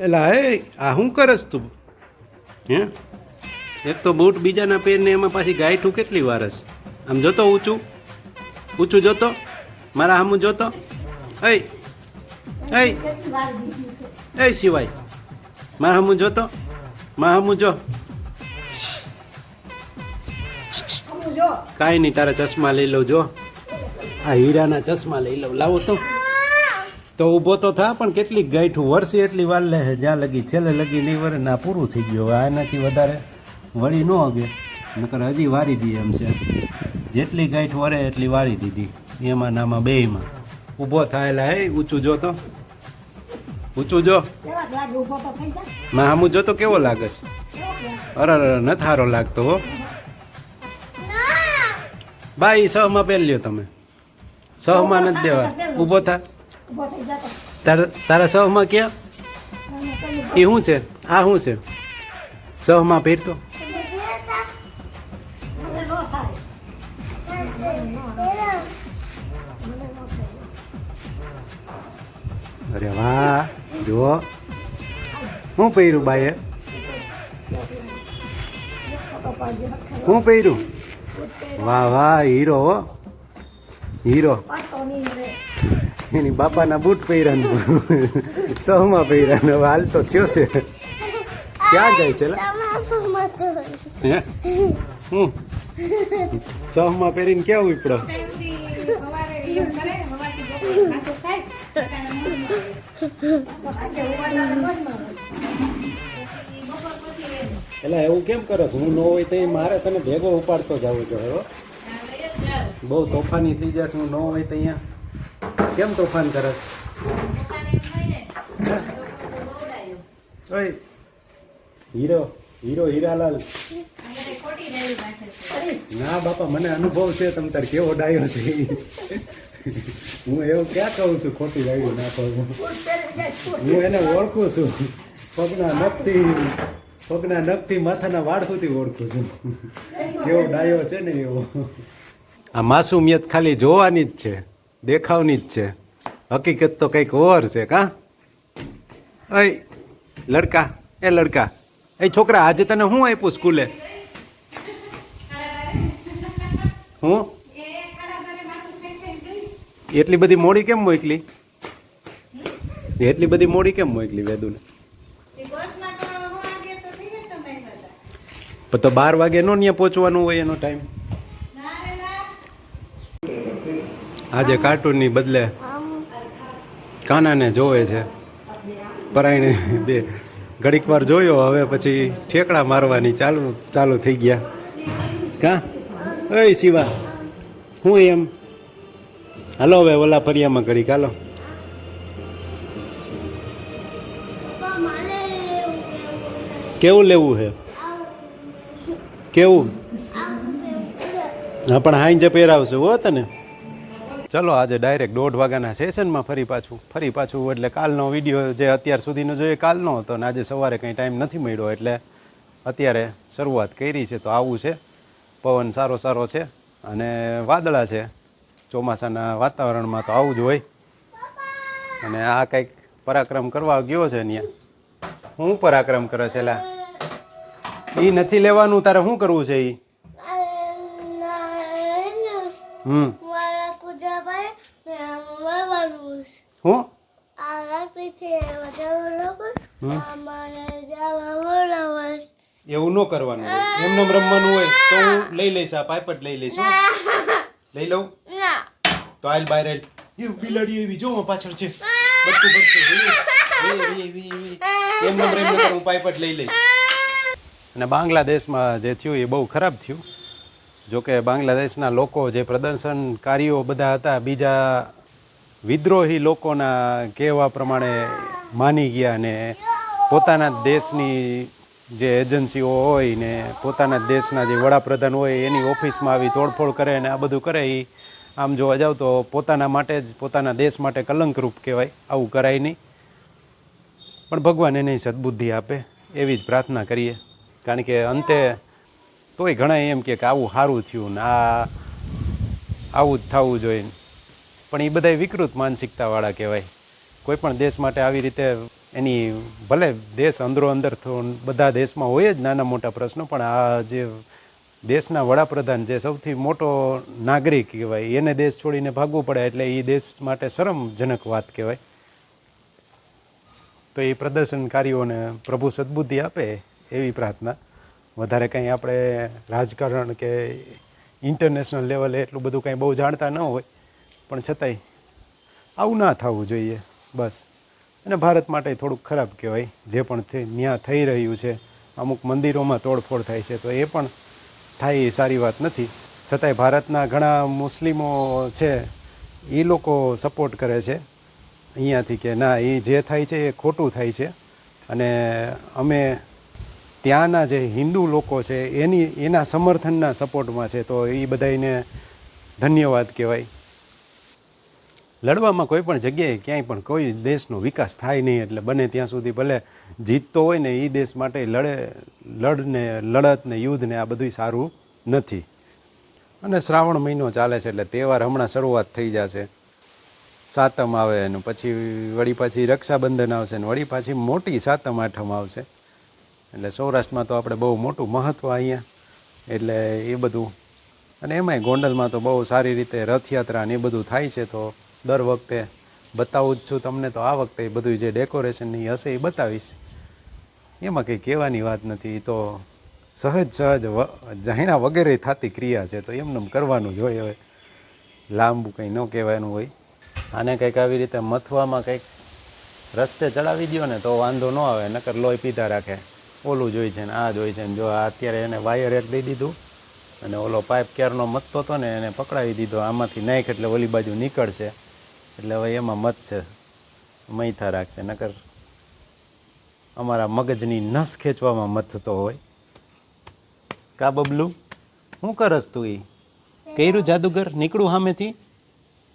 એલા, હે, આ શું કરસ તું? હે? એક તો બૂટ બીજાના પહેરને એમાં પાછી ગાયઠું કેટલી વારસ આમ જોતો ઊંચું? ઊંચું જોતો? મારા હામું જોતો? એય એય એ સિવાય. મારા હામું જોતો? મારા હામું જો. કાંઈ નહીં, તારા ચશ્મા લઈ લઉં, જો. આ હીરાના ચશ્મા લઈ લઉં. લાવો તો. તો ઊભો તો થા, પણ કેટલીક ગાંઠું વરસી એટલી વાર લે જ્યાં લગી છેલ્લે લગી નહીં વરે ના પૂરું થઈ ગયું. હવે આનાથી વધારે વળી ન અગે નકર હજી વારી દઈએ એમ છે. જેટલી ગાંઠ વરે એટલી વાળી દીધી. એમાં નામાં બેયમાં ઊભો થાયેલા હે, ઊંચું જો તો. ઊંચું જો. માં આમું જો તો કેવો લાગે છે? અરે નથારો લાગતો હો. બાઈ, સહમાં પહેર લ્યો તમે. સહમાં નથી દેવા. ઊભો થા. તારા તારા સહમાં ક્યાં? એ શું છે? આ શું છે? સહમાં પહેરતો? અરે વાહ જો શું પહેર્યું બાઈએ શું પહેર્યું? વાહ વાહ હીરો હો. હીરો. એની બાપાના બૂટ પહેર્યા સહમાં પહેર્યા હાલ તો થયો છે. ક્યાં જાય છે? હે? સહમાં પહેરીને ક્યાં ઉપડો? એટલે એવું કેમ કરો હું ન હોય તો મારે તને ભેગો ઉપાડતો જવું જોઈએ બહુ તોફાની થઈ જશે, હું ન હોય તો અહીંયા. કેમ તોફાન કરે? ઓય. Hero hero Hiralal. ના બાપા મને અનુભવ છે તમ તાર કેવો ડાયો છે હું એવું ક્યાં કહું છું ખોટી રાયડું ના કહું. હું એને ઓળખું છું. પગના નખથી પગના નખથી માથાના વાળ સુધી ઓળખું છું. કેવો ડાયો છે ને એવો. આ માસુમિયત ખાલી જોવાની જ છે. દેખાવની જ છે. હકીકત તો કંઈક ઓર છે કા? અય લડકા એ લડકા. એ છોકરા આજે તને હું આપ્યું સ્કૂલે? હું? એટલી બધી મોડી કેમ મોકલી? એટલી બધી મોડી કેમ મોકલી વેદુને? તો બાર વાગે નો ત્યાં પહોંચવાનું હોય એનો ટાઈમ આજે કાર્ટૂનની બદલે કાનાને જોવે છે. પરાયણે બે ઘડીક વાર જોયો, હવે પછી ઠેકડા મારવાની ચાલુ ચાલુ થઈ ગયા. કા? ઓય શિવા, હું એમ? હાલો હવે ઓલા ફરિયામાં ઘડીક, હાલો. કેવું લેવું છે કેવું? હા, પણ હાઈ પહેરાવશે, હો તને. ચલો આજે ડાયરેક્ટ દોઢ વાગ્યાના સેશનમાં ફરી પાછું. ફરી પાછું એટલે કાલનો વીડિયો જે અત્યાર સુધીનો જોઈએ કાલનો હતો ને આજે સવારે કંઈ ટાઈમ નથી મળ્યો એટલે અત્યારે શરૂઆત કરી છે તો આવું છે. પવન સારો સારો છે અને વાદળા છે. ચોમાસાના વાતાવરણમાં તો આવું જ હોય. અને આ કંઈક પરાક્રમ કરવા ગયો છે અહીંયા હું પરાક્રમ કરે છે લા. એ નથી લેવાનું તારે શું કરવું છે એ હમ. હું? એવું ન કરવાનું હોય. એમને રમવાનું હોય તો હું લઈ લઈશ આ પાઇપ જ લઈ લઈશ. લઈ લઉં? તો આલ બાય આલ એ બિલાડી એવી જો પાછળ છે. એવી, એવી. એમને એમ એમને હું પાઇપ જ લઈ લઈશ. અને બાંગ્લાદેશમાં જે થયું એ બહુ ખરાબ થયું. જોકે બાંગ્લાદેશના લોકો જે પ્રદર્શનકારીઓ બધા હતા બીજા વિદ્રોહી લોકોના કહેવા પ્રમાણે માની ગયા ને પોતાના દેશની જે એજન્સીઓ હોય ને પોતાના દેશના જે વડાપ્રધાન હોય એની ઓફિસમાં આવી તોડફોડ કરે ને આ બધું કરે એ આમ જોવા જાવ તો પોતાના માટે જ, પોતાના દેશ માટે કલંકરૂપ કહેવાય, આવું કરાય નહીં. પણ ભગવાન એને સદબુદ્ધિ આપે, એવી જ પ્રાર્થના કરીએ. કારણ કે અંતે તોય ઘણા એમ કે આવું સારું થયું ને આ, આવું જ થવું જોઈએ પણ એ બધા વિકૃત માનસિકતાવાળા કહેવાય. કોઈ પણ દેશ માટે આવી રીતે એની ભલે દેશ અંદરો અંદર બધા દેશમાં હોય જ નાના મોટા પ્રશ્નો, પણ આ જે દેશના વડાપ્રધાન જે સૌથી મોટો નાગરિક કહેવાય, એને દેશ છોડીને ભાગવું પડે એટલે એ દેશ માટે શરમજનક વાત કહેવાય. તો એ પ્રદર્શનકારીઓને પ્રભુ સદબુદ્ધિ આપે એવી પ્રાર્થના. વધારે કંઈ આપણે રાજકારણ કે ઇન્ટરનેશનલ લેવલે એટલું બધું કંઈ બહુ જાણતા ન હોય. પણ છતાંય આવું ના થવું જોઈએ, બસ. અને ભારત માટે થોડુંક ખરાબ કહેવાય, જે પણ ત્યાં થઈ રહ્યું છે, અમુક મંદિરોમાં તોડફોડ થાય છે, તો એ પણ થાય એ સારી વાત નથી. છતાંય ભારતના ઘણા મુસ્લિમો છે, એ લોકો સપોર્ટ કરે છે, અહીંયાથી કે ના, એ જે થાય છે એ ખોટું થાય છે. અને અમે ત્યાંના જે હિન્દુ લોકો છે, એની, એના સમર્થનના સપોર્ટમાં છે, તો એ બધાને ધન્યવાદ કહેવાય. લડવામાં કોઈ પણ જગ્યાએ ક્યાંય પણ કોઈ દેશનો વિકાસ થાય નહીં, એટલે બને ત્યાં સુધી ભલે જીતતો હોય ને એ દેશ માટે લડે, લડને, લડત ને, યુદ્ધ ને આ બધું સારું નથી. અને શ્રાવણ મહિનો ચાલે છે એટલે તહેવાર હમણાં શરૂઆત થઈ જશે. સાતમ આવે ને પછી વળી પાછી રક્ષાબંધન આવશે ને વળી પાછી મોટી સાતમ આઠમ આવશે. એટલે સૌરાષ્ટ્રમાં તો આપણે બહુ મોટું મહત્ત્વ અહીંયા. એટલે એ બધું. અને એમાંય ગોંડલમાં તો બહુ સારી રીતે રથયાત્રા ને એ બધું થાય છે તો દર વખતે બતાવું જ છું તમને તો આ વખતે બધું જે ડેકોરેશનની હશે એ બતાવીશ. એમાં કંઈ કહેવાની વાત નથી, એ તો સહજ સહજ જાણ્યા વગેરે થતી ક્રિયા છે, તો એમને એમ કરવાનું જ હોય હવે. લાંબુ કંઈ ન કહેવાનું હોય. આને કંઈક આવી રીતે મથવામાં કંઈક રસ્તે ચડાવી દો ને તો વાંધો ન આવે, નકર લોહી પીતા રાખે. ઓલું જોઈ છે ને, આ જોઈ છે ને. જો આ અત્યારે એને વાયર એક દઈ દીધું અને ઓલો પાઇપ ક્યારનો મથતો હતો ને એને પકડાવી દીધો. આમાંથી નાખ એટલે ઓલી બાજુ નીકળશે. એટલે હવે એમાં મત છે. મૈથા રાખશે. નકર અમારા મગજની નસ ખેંચવામાં મથતો હોય. કા બબલું? શું કરસ તું એ કર્યું જાદુગર? નીકળું સામેથી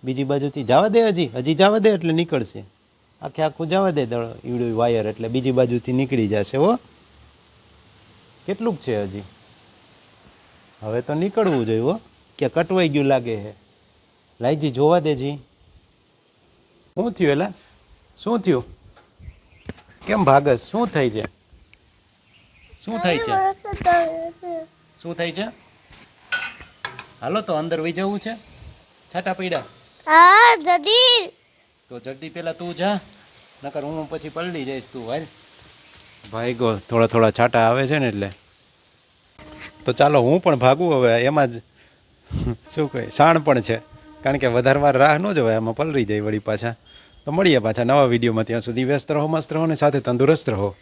બીજી બાજુથી જવા દે હજી. હજી જવા દે એટલે નીકળશે. આખે આખું જવા દે દળ ઈવડું વાયર એટલે બીજી બાજુથી નીકળી જશે, હો. કેટલુંક છે હજી? હવે તો નીકળવું જોઈએ, હો. કે કટવાઈ ગયું લાગે છે લાઈજી જોવા દેજી. શું થયું એલા? શું થયું? કેમ ભાગસ શું થાય છે? શું થાય છે? શું થાય છે? હાલો તો અંદર વહી જવું છે. છાટા પૈડા. હા જદી તો જલ્દી પહેલા તું જા નકર હું પછી પલડી જઈશ તું હાલ. ભાઈ ગો થોડા થોડા છાટા આવે છે ને એટલે. તો ચાલો હું પણ ભાગું હવે એમાં જ. શું કહે? શાણ પણ છે. કારણ કે વધારે વાર રાહ ન જવાય એમાં પલરી જાય વળી પાછા. તો મળીએ પાછા નવા વિડીયોમાં. ત્યાં સુધી વ્યસ્ત રહો, મસ્ત રહો ને સાથે તંદુરસ્ત રહો.